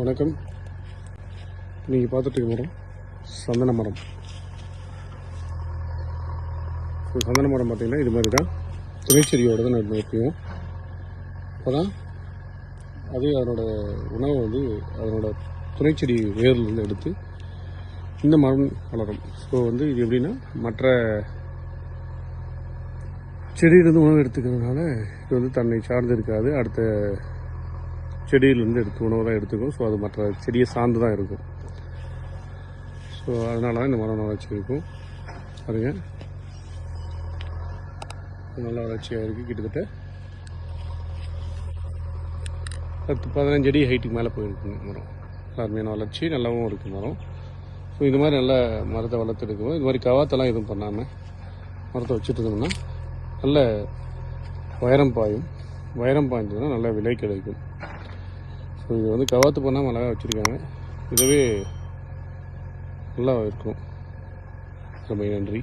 வணக்கம். நீங்கள் பார்த்துட்டு இருக்க மரம் சந்தன மரம். ஸோ சந்தன மரம் பார்த்தீங்கன்னா இது மாதிரி தான். துணைச்செடியோடு தான் நம்ம வைப்போம். அப்போ தான் அது அதனோட உணவை வந்து அதனோட துணைச்செடி வேர்லேருந்து எடுத்து இந்த மரம் வளரும். ஸோ வந்து இது எப்படின்னா மற்ற செடியிலேருந்து உணவு எடுத்துக்கிறதுனால இது வந்து தன்னை சார்ந்து இருக்காது. அடுத்த செடியிலேருந்து எடுத்து உணவு தான் எடுத்துக்கும். ஸோ அது மற்ற செடியை சார்ந்து தான் இருக்கும். ஸோ அதனால தான் இந்த மரம் வளர்ச்சி இருக்கும். பாருங்க. நல்ல வளர்ச்சியாக இருக்குது கிட்டத்தட்ட. பத்து பதினஞ்சு அடி ஹைட்டுக்கு மேலே போயிருக்குங்க மரம். அருமையான வளர்ச்சி நல்லாவும் இருக்குது மரம். ஸோ இந்த மாதிரி நல்ல மரத்தை வளர்த்துருக்கோம் இது மாதிரி கவாத்தெல்லாம் எதுவும் பண்ணாமல் மரத்தை வச்சுட்டு இருந்தோம்னா நல்ல வைரம் பாயும். வைரம் பாய்ந்ததுன்னா நல்ல விலை கிடைக்கும். இது வந்து கவாத்து பண்ணால் மிளகா வச்சுருக்காங்க. இதுவே நல்லா இருக்கும். ரொம்ப நன்றி.